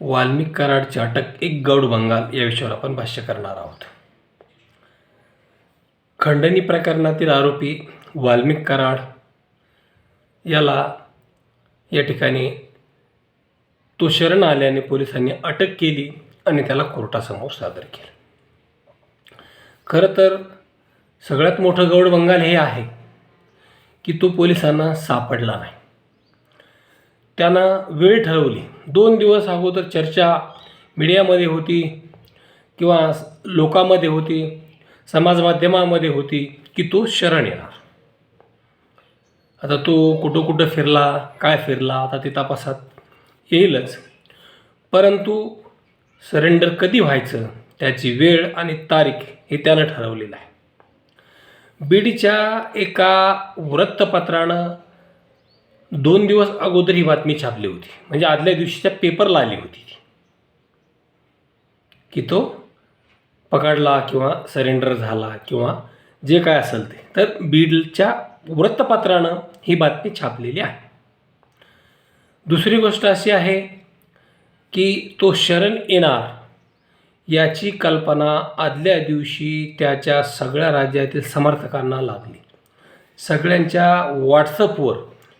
वाल्मिक कराडची अटक एक गौड बंगाल या विषयावर आपण भाष्य करणार आहोत. खंडणी प्रकरणातील आरोपी वाल्मिक कराड याला या ठिकाणी तो शरण आल्याने पोलिसांनी अटक केली आणि त्याला कोर्टासमोर सादर केलं. खरं तर सगळ्यात मोठं गौड बंगाल हे आहे की तो पोलिसांना सापडला नाही. त्यानं वेळ ठरवली. दोन दिवस अगोदर चर्चा मीडियामध्ये होती किंवा लोकांमध्ये होती समाजमाध्यमामध्ये होती की तो शरण येणार. आता तो कुठं कुठं फिरला काय फिरला आता ते तपासात येईलच. परंतु सरेंडर कधी व्हायचं त्याची वेळ आणि तारीख हे त्यानं ठरवलेलं आहे. बीडच्या एका वृत्तपत्रानं दोन दिवस अगोदर ही बातमी छापली होती. म्हणजे आदल्या दिवशीच्या पेपरला आली होती ती. की तो पकडला किंवा सरेंडर झाला किंवा जे काय असेल ते. तर बीडच्या वृत्तपत्रानं ही बातमी छापलेली आहे. दुसरी गोष्ट अशी आहे की तो शरण येणार याची कल्पना आदल्या दिवशी त्याच्या सगळ्या राज्यातील समर्थकांना लागली. सगळ्यांच्या व्हॉट्सअपवर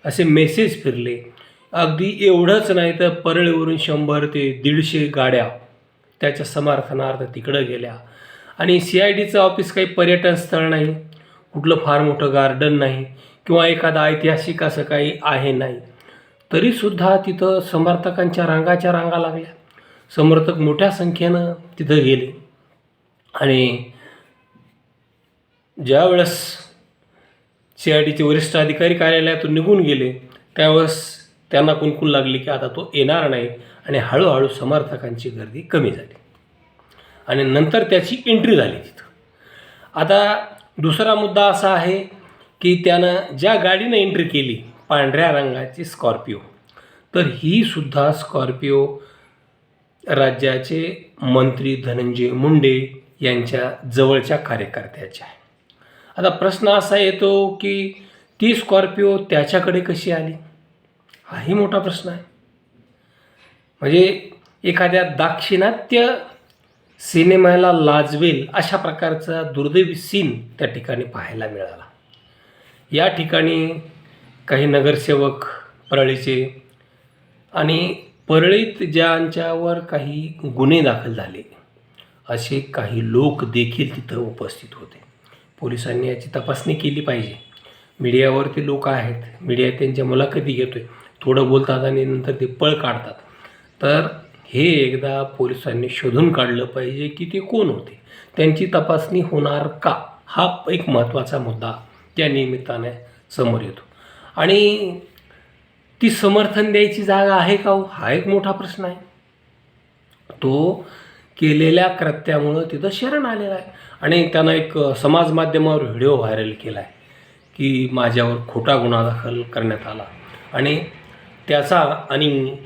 असे मेसेज फिरले. अगदी एवढंच नाही तर परळीवरून शंभर ते दीडशे गाड्या त्याच्या समर्थनार्थ तिकडं गेल्या. आणि सी आय डीचं ऑफिस काही पर्यटन स्थळ नाही कुठलं फार मोठं गार्डन नाही किंवा एखादा ऐतिहासिक असं काही आहे नाही. तरीसुद्धा तिथं समर्थकांच्या रांगाच्या रांगा लागल्या. समर्थक मोठ्या संख्येनं तिथं गेले. आणि ज्यावेळेस सी आय डीचे वरिष्ठ अधिकारी कार्यालयातून निघून गेले. त्यावेळेस त्यांना कुणकुण लागली की आता तो येणार नाही आणि हळूहळू समर्थकांची गर्दी कमी झाली. आणि नंतर त्याची एंट्री झाली तिथं. आता दुसरा मुद्दा असा आहे की त्यानं ज्या गाडीनं एंट्री केली पांढऱ्या रंगाची स्कॉर्पिओ तर ही सुद्धा स्कॉर्पिओ राज्याचे मंत्री धनंजय मुंडे यांच्या जवळच्या कार्यकर्त्याच्या आहे. आता प्रश्न असा येतो की ती स्कॉर्पिओ त्याच्याकडे कशी आली? हाही मोठा प्रश्न आहे. म्हणजे एखाद्या दाक्षिणात्य सिनेमाला लाजवेल अशा प्रकारचा दुर्दैवी सीन त्या ठिकाणी पाहायला मिळाला. या ठिकाणी काही नगरसेवक परळीचे आणि परळीत ज्यांच्यावर काही गुन्हे दाखल झाले असे काही लोक देखील तिथं उपस्थित होते. पोलिसांनी याची तपासणी केली पाहिजे. मीडियावरती लोक आहेत. मीडिया त्यांच्या मुलाखती घेतोय. थोडं बोलतात आणि नंतर ते पळ काढतात. तर हे एकदा पोलिसांनी शोधून काढलं पाहिजे की ते कोण होते? त्यांची तपासणी होणार का? हा एक महत्त्वाचा मुद्दा त्या निमित्ताने समोर येतो. आणि ती समर्थन द्यायची जागा आहे का हो? हा एक मोठा प्रश्न आहे. तो केलेल्या कृत्यामुळं तिथं शरण आलेला आहे. आणि त्यानं एक समाज माध्यमावर व्हिडिओ व्हायरल केला आहे की माझ्यावर खोटा गुन्हा दाखल करण्यात आला. आणि त्याचा आणि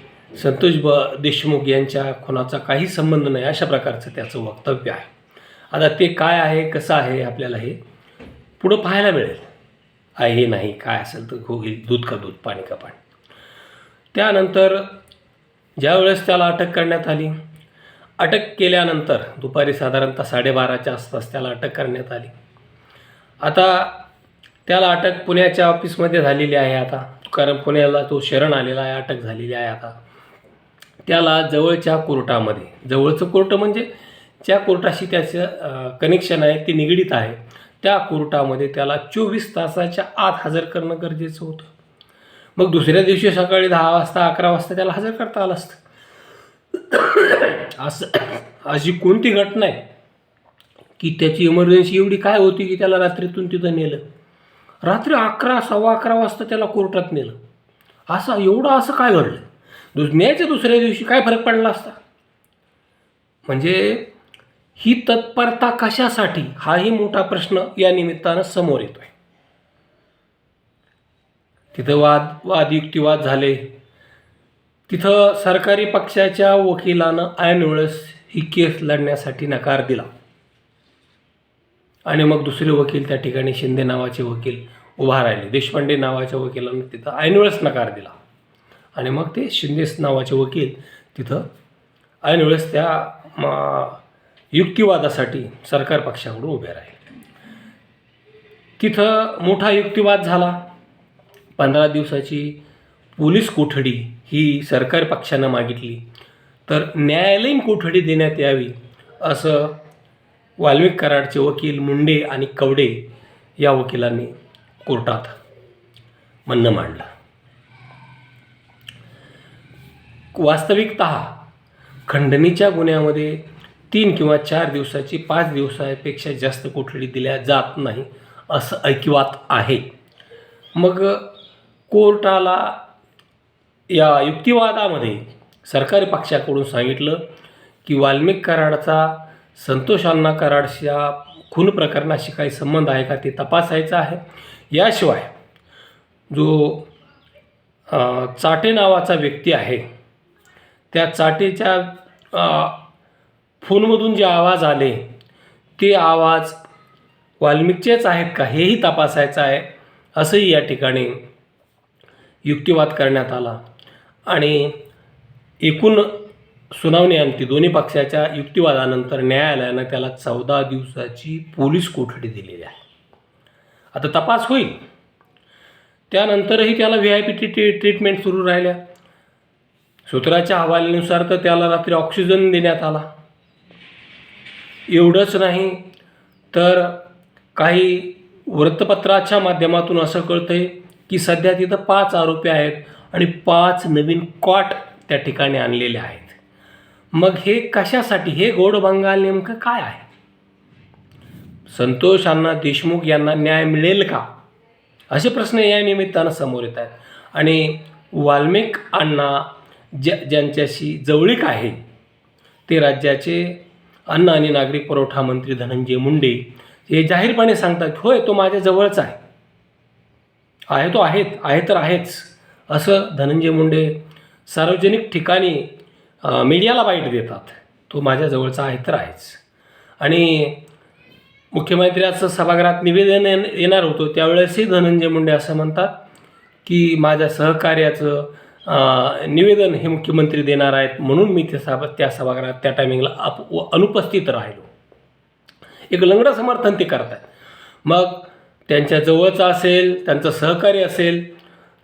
संतोष ब देशमुख यांच्या खुनाचा काही संबंध नाही अशा प्रकारचं त्याचं वक्तव्य आहे. आता ते काय आहे कसं आहे आपल्याला हे पुढं पाहायला मिळेल. आहे नाही काय असेल तर होईल दूध का दूध पाणी का पाणी. त्यानंतर ज्यावेळेस त्याला अटक करण्यात आली अटक केल्यानंतर दुपारी साधारणतः साडेबाराच्या आसपास त्याला अटक करण्यात आली. आता त्याला अटक पुण्याच्या ऑफिसमध्ये झालेली आहे आता. कारण पुण्याला तो शरण आलेला आहे अटक झालेली आहे आता. त्याला जवळच्या कोर्टामध्ये जवळचं कोर्ट म्हणजे ज्या कोर्टाशी त्याचं कनेक्शन आहे ते निगडीत आहे त्या कोर्टामध्ये त्याला चोवीस तासाच्या आत हजर करणं गरजेचं होतं. मग दुसऱ्या दिवशी सकाळी दहा वाजता अकरा वाजता त्याला हजर करता आलं असतं. असं अशी कोणती घटना आहे? की त्याची इमर्जन्सी एवढी काय होती की त्याला रात्रीतून तिथं नेलं? रात्री अकरा सव्वा अकरा वाजता त्याला कोर्टात नेलं. असं एवढं असं काय घडलं? दुस न्यायच्या दुसऱ्या दिवशी काय फरक पडला असता? म्हणजे ही तत्परता कशासाठी? हाही मोठा प्रश्न या निमित्तानं समोर येतोय. तिथं वाद वाद युक्तिवाद झाले. तिथं सरकारी पक्षाच्या वकिलानं ऐन वेळेस ही केस लढण्यासाठी नकार दिला. आणि मग दुसरे वकील त्या ठिकाणी शिंदे नावाचे वकील उभा राहिले. देशपांडे नावाच्या वकिलानं तिथं ऐनवेळेस नकार दिला. आणि मग ते शिंदे नावाचे वकील तिथं ऐनवेळेस त्या युक्तिवादासाठी सरकार पक्षाकडून उभे राहिले. तिथं मोठा युक्तिवाद झाला. पंधरा दिवसाची पोलीस कोठडी ही सरकार पक्षानं मागितली. तर न्यायालयीन कोठडी देण्यात यावी असं वाल्मिक कराडचे वकील मुंडे आणि कवडे या वकिलांनी कोर्टात म्हणणं मांडलं. वास्तविकत खंडणीच्या गुन्ह्यामध्ये तीन किंवा चार दिवसाची पाच दिवसापेक्षा जास्त कोठडी दिल्या जात नाही असं ऐकिवात आहे. मग कोर्टाला या युक्तिवादामध्ये सरकारी पक्षाकडून सांगितलं की वाल्मिक कराडचा संतोष अण्णा कराडच्या खून प्रकरणाशी काही संबंध आहे का ते तपासायचं आहे. याशिवाय जो चाटे नावाचा व्यक्ती आहे त्या चाटेच्या फोनमधून जे आवाज आले ते आवाज वाल्मिकचेच आहेत का हेही तपासायचं आहे असंही या ठिकाणी युक्तिवाद करण्यात आला. आणि एकूण सुनावणी अंती दोन्ही पक्षाच्या युक्तिवादानंतर न्यायालयानं त्याला चौदा दिवसाची पोलीस कोठडी दिलेली आहे. आता तपास होईल. त्यानंतरही त्याला V I P T treatment सुरू राहिल्या. सूत्राच्या हवाल्यानुसार तर त्याला रात्री ऑक्सिजन देण्यात आला. एवढंच नाही तर काही वृत्तपत्राच्या माध्यमातून असं कळतं आहे की सध्या तिथं पाच आरोपी आहेत. आणि पाच नवीन कॉट त्या ठिकाणी आणलेले आहेत. मग हे कशासाठी? हे गोड बंगाल नेमकं काय आहे? संतोष अण्णा देशमुख यांना न्याय मिळेल का? असे प्रश्न या निमित्तानं समोर येत आहेत. आणि वाल्मिक अण्णा ज्या ज्यांच्याशी जवळीक आहे ते राज्याचे अन्न आणि नागरी पुरवठा मंत्री धनंजय मुंडे हे जाहीरपणे सांगतात होय तो माझ्या जवळच आहे. आहे तो आहेत आहे तर आहेच. असं धनंजय मुंडे सार्वजनिक ठिकाणी मीडियाला बाईट देतात. तो माझ्याजवळचा आहे तर आहेच. आणि मुख्यमंत्र्याचं सभागृहात निवेदन येन- येणार होतं त्यावेळेसही धनंजय मुंडे असं म्हणतात की माझ्या सहकार्याचं निवेदन हे मुख्यमंत्री देणार आहेत म्हणून मी ते सभा त्या सभागृहात त्या टायमिंगला अप व- अनुपस्थित राहिलो. एक लंगडं समर्थन ते करतात मग त्यांच्या जवळचं असेल त्यांचं सहकार्य असेल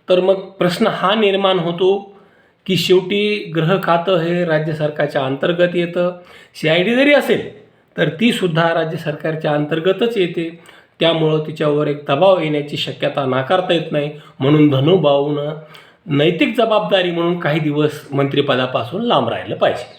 तर मग प्रश्न हा निर्माण होतो की शेवटी ग्रह खातं हे राज्य सरकारच्या अंतर्गत येतं. सी आय डी जरी असेल तर तीसुद्धा राज्य सरकारच्या अंतर्गतच येते. त्यामुळं तिच्यावर एक दबाव येण्याची शक्यता नाकारता येत नाही. म्हणून धनुभाऊनं नैतिक जबाबदारी म्हणून काही दिवस मंत्रिपदापासून लांब राहिलं पाहिजे.